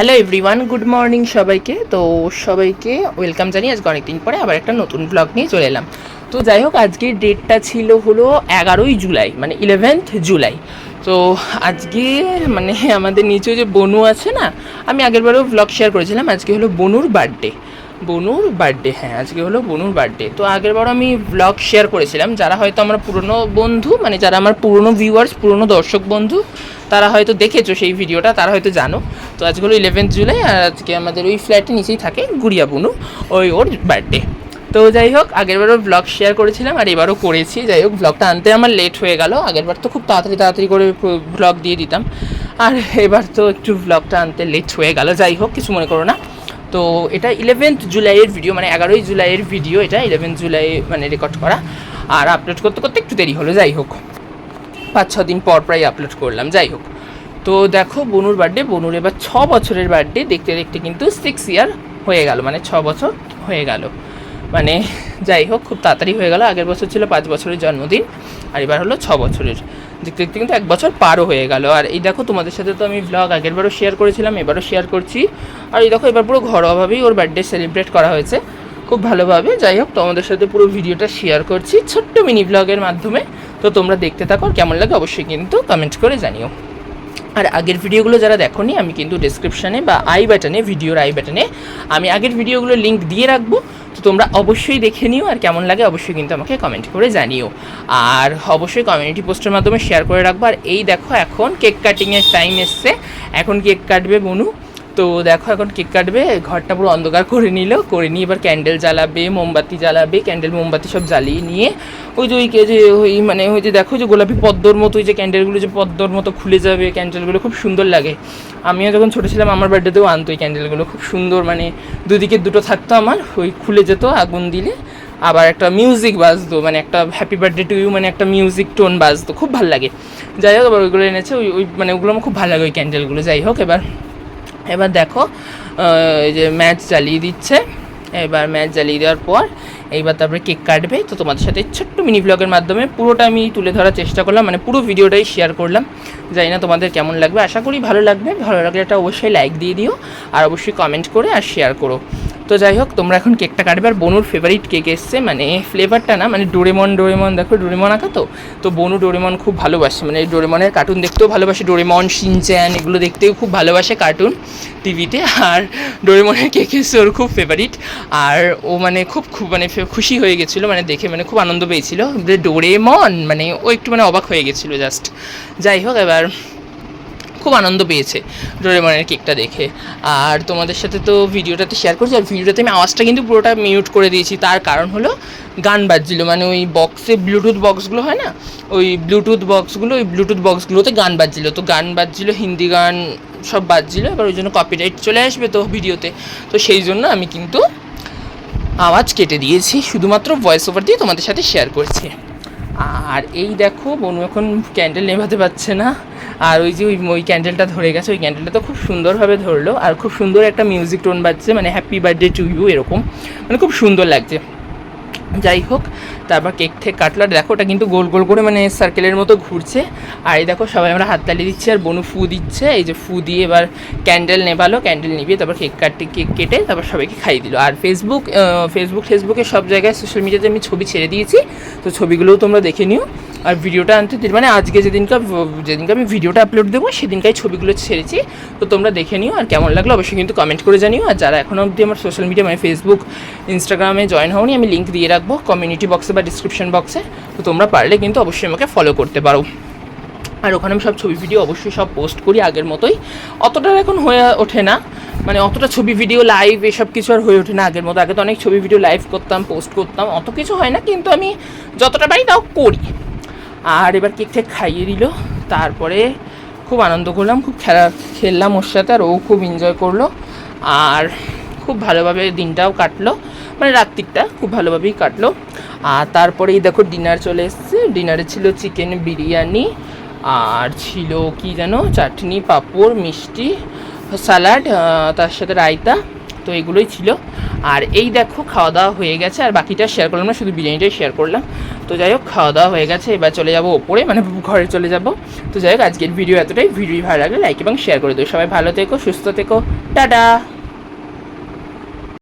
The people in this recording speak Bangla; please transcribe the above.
হ্যালো এভরিওয়ান গুড মর্নিং সবাইকে। তো সবাইকে ওয়েলকাম জানিয়ে আজকে অনেকদিন পরে আবার একটা নতুন ব্লগ নিয়ে চলে এলাম। তো যাই হোক, আজকের ডেটটা ছিল হলো এগারোই জুলাই মানে ইলেভেন্থ জুলাই। তো আজকে মানে আমাদের নিচে যে বনু আছে না, আমি আগেরবারও ব্লগ শেয়ার করেছিলাম, আজকে হলো বনুর বার্থডে বনুর বার্থডে হ্যাঁ আজকে হলো বনুর বার্থডে তো আগেরবার আমি ব্লগ শেয়ার করেছিলাম, যারা হয়তো আমার পুরনো বন্ধু মানে যারা আমার পুরনো ভিউয়ার্স পুরনো দর্শক বন্ধু, তারা হয়তো দেখেছ সেই ভিডিওটা, তারা হয়তো জানো। তো আজকে হলো ইলেভেন্থ জুলাই, আর আজকে আমাদের ওই ফ্ল্যাটে নিচেই থাকে গুড়িয়া বনু, ওই ওর বার্থডে তো যাই হোক আগেরবারও ব্লগ শেয়ার করেছিলাম, আর এবারও করেছি। যাই হোক ব্লগটা আনতে আমার লেট হয়ে গেল আগেরবার তো খুব তাড়াতাড়ি তাড়াতাড়ি করে ব্লগ দিয়ে দিতাম। আর এবার তো একটু ব্লগটা আনতে লেট হয়ে গেল, যাই হোক, কিছু মনে করো না। তো এটা ইলেভেন্থ জুলাইয়ের ভিডিও মানে এগারোই জুলাইয়ের ভিডিও এটা ইলেভেন্থ জুলাই মানে রেকর্ড করা। আর আপলোড করতে করতে একটু দেরি হলো, যাই হোক। পাঁচ ছ দিন পর প্রায় আপলোড করলাম, যাই হোক। তো দেখো, বনুর বার্থডে বনুর এবার ছ বছরের বার্থডে দেখতে দেখতে কিন্তু সিক্স ইয়ার হয়ে গেল মানে ছ বছর হয়ে গেল। মানে যাই হোক, খুব তাড়াতাড়ি হয়ে গেল। আগের বছর ছিল পাঁচ বছরের জন্মদিন, আর এবার হলো ছ বছরের। দেখতে দেখতে কিন্তু এক বছর পারও হয়ে গেল। আর এই দেখো, তোমাদের সাথে তো আমি ব্লগ আগেরবারও শেয়ার করেছিলাম, এবারও শেয়ার করছি। আর এই দেখো, এবার পুরো ঘরোয়াভাবেই ওর বার্থডে সেলিব্রেট করা হয়েছে। খুব ভালোভাবে। যাই হোক, তোমাদের সাথে পুরো ভিডিওটা শেয়ার করছি ছোট্ট মিনি ব্লগের মাধ্যমে। তো তোমরা দেখতে থাকো কেমন লাগে অবশ্যই কিন্তু কমেন্ট করে জানিও। আর আগের ভিডিওগুলো যারা দেখোনি, আমি কিন্তু ডিসক্রিপশানে বা আই বাটনে ভিডিওর আই বাটনে আমি আগের ভিডিওগুলো লিঙ্ক দিয়ে রাখব। তো তোমরা অবশ্যই দেখে নিও আর কেমন লাগে অবশ্যই কিন্তু আমাকে কমেন্ট করে জানিও। আর অবশ্যই কমিউনিটি পোস্টের মাধ্যমে শেয়ার করে রাখব। আর এই দেখো এখন কেক কাটিংয়ের টাইম এসছে। এখন কেক কাটবে বনু। তো দেখো এখন কেক কাটবে, ঘরটা পুরো অন্ধকার করে নিল, করে নিয়ে এবার ক্যান্ডেল জ্বালাবে, মোমবাতি জ্বালাবে ক্যান্ডেল মোমবাতি সব জ্বালিয়ে নিয়ে ওই যে ওই কে যে ওই মানে ওই যে দেখো যে গোলাপি পদ্মর মতো, ওই যে ক্যান্ডেলগুলো যে পদ্মর মতো খুলে যাবে ক্যান্ডেলগুলো খুব সুন্দর লাগে। আমিও যখন ছোটো ছিলাম, আমার বার্থডেতেও আনতো ওই ক্যান্ডেলগুলো খুব সুন্দর মানে দুদিকে দুটো থাকতো আমার, ওই খুলে যেত, আগুন দিলে। আবার একটা মিউজিক বাজতো মানে একটা হ্যাপি বার্থডে টু ইউ মানে একটা মিউজিক টোন বাজতো, খুব ভালো লাগে। যাই হোক এবার ওইগুলো এনেছে, ওই ওই মানে ওগুলো আমার খুব ভালো লাগে ওই ক্যান্ডেলগুলো যাই হোক এবার। এবার দেখো এই যে ম্যাচ জ্বালিয়ে দিচ্ছে। এবার ম্যাচ জ্বালিয়ে দেওয়ার পর এইবার তারপরে কেক কাটবে। তো তোমাদের সাথে ছোট্ট মিনি ব্লগের মাধ্যমে পুরোটা আমি তুলে ধরার চেষ্টা করলাম মানে পুরো ভিডিওটাই শেয়ার করলাম। জানি না তোমাদের কেমন লাগবে, আশা করি ভালো লাগবে। ভালো লাগলে একটা অবশ্যই লাইক দিয়ে দিও, আর অবশ্যই কমেন্ট করে আর শেয়ার করো। তো যাই হোক, তোমরা এখন কেকটা কাটবে আর বনুর ফেভারিট কেক এসছে মানে ফ্লেভারটা না মানে ডোরেমন ডোরেমন, দেখো ডোরেমন আঁকা তো? তো বনু ডোরেমন খুব ভালোবাসে মানে ডোরেমনের কার্টুন দেখতেও ভালোবাসে, ডোরেমন, শিনচ্যান, এগুলো দেখতেও খুব ভালোবাসে কার্টুন টিভিতে আর ডোরেমনের কেক এসছে ওর খুব ফেভারিট আর ও মানে খুব খুব মানে খুশি হয়ে গেছিল মানে দেখে মানে খুব আনন্দ পেয়েছিল। ডোরেমন মানে ও একটু মানে অবাক হয়ে গেছিল জাস্ট যাই হোক, এবার খুব আনন্দ পেয়েছে ডোরেমনের কেকটা দেখে। আর তোমাদের সাথে তো ভিডিওটাতে শেয়ার করছি, আর ভিডিওটাতে আমি আওয়াজটা কিন্তু পুরোটা মিউট করে দিয়েছি। তার কারণ হলো গান বাজছিল মানে ওই বক্সে ব্লুটুথ বক্সগুলো হয় না? ওই ব্লুটুথ বক্সগুলো ওই ব্লুটুথ বক্সগুলোতে গান বাজছিল। তো গান বাজছিল, হিন্দি গান সব বাজছিল, এবার ওই জন্য কপিরাইট চলে আসবে তো ভিডিওতে। তো সেই জন্য আমি কিন্তু আওয়াজ কেটে দিয়েছি, শুধুমাত্র ভয়েস ওভার দিয়ে তোমাদের সাথে শেয়ার করছি। আর এই দেখো, বনু এখন ক্যান্ডেল নেভাতে পারছে না। আর ওই যে ওই ওই ক্যান্ডেলটা ধরে গেছে, ওই ক্যান্ডেলটা তো খুব সুন্দরভাবে ধরলো, আর খুব সুন্দর একটা মিউজিক টোন বাজছে মানে হ্যাপি বার্থডে টু ইউ এরকম মানে খুব সুন্দর লাগছে। যাই হোক, তারপর কেক ঠেক কাটলো দেখো ওটা কিন্তু গোল গোল করে মানে সার্কেলের মতো ঘুরছে, আর এই দেখো সবাই আমরা হাততালি দিচ্ছি, আর বনু ফু দিচ্ছে, এই যে ফু দিয়ে এবার ক্যান্ডেল নেবালো ক্যান্ডেল নিবিয়ে তারপর কেক কাটতে কেক কেটে তারপর সবাইকে খাইয়ে দিল। আর ফেসবুক ফেসবুক ফেসবুকে সব জায়গায় সোশ্যাল মিডিয়াতে আমি ছবি ছেড়ে দিয়েছি, তো ছবিগুলোও তোমরা দেখে নিও। আর ভিডিওটা আনতে দিন- মানে আজকে যেদিনকে যেদিনকে আমি ভিডিওটা আপলোড দেবো সেদিনকাই ছবিগুলো ছেড়েছি তো তোমরা দেখে নিও আর কেমন লাগল অবশ্যই কিন্তু কমেন্ট করে জানিও। আর যারা এখনও অবধি আমার সোশ্যাল মিডিয়া মানে ফেসবুক ইনস্টাগ্রামে জয়েন হওনি, আমি লিঙ্ক দিয়ে রাখব কমিউনিটি বক্সে বা ডিসক্রিপশন বক্সে তো তোমরা পারলে কিন্তু অবশ্যই আমাকে ফলো করতে পারো। আর ওখানে আমি সব ছবি ভিডিও অবশ্যই সব পোস্ট করি আগের মতোই। অতটা এখন হয়ে ওঠে না। মানে অতটা ছবি ভিডিও লাইভ এসব কিছু আর হয়ে ওঠে না আগের মতো। আগে তো অনেক ছবি ভিডিও লাইভ করতাম পোস্ট করতাম, অত কিছু হয় না। কিন্তু আমি যতটা পারি তাও করি। আর এবার কেক ঠেক খাইয়ে দিল। তারপরে খুব আনন্দ করলাম, খুব খেলা খেললাম ওর সাথে আর ও খুব এনজয় করল। আর খুব ভালোভাবে দিনটাও কাটলো মানে রাত্রিটা খুব ভালোভাবেই কাটলো। আর তারপরে এই দেখো ডিনার চলে এসছে। ডিনারে ছিল চিকেন বিরিয়ানি, আর ছিল কি যেন? চাটনি, পাঁপড়, মিষ্টি স্যালাড তার সাথে রায়তা। তো এগুলোই ছিল। আর এই দেখো খাওয়া দাওয়া হয়ে গেছে। আর বাকিটা শেয়ার করলাম না, শুধু বিরিয়ানিটাই শেয়ার করলাম। তো যাই হোক খাওয়া দাওয়া হয়ে গেছে। এবার চলে যাব ওপরে মানে ঘরে চলে যাব। তো যাই হোক, আজকের ভিডিও এতটাই। ভিডিও ভালো লাগলে লাইক এবং শেয়ার করে দেবো সবাই ভালো থেকো, সুস্থ থেকো। টাটা!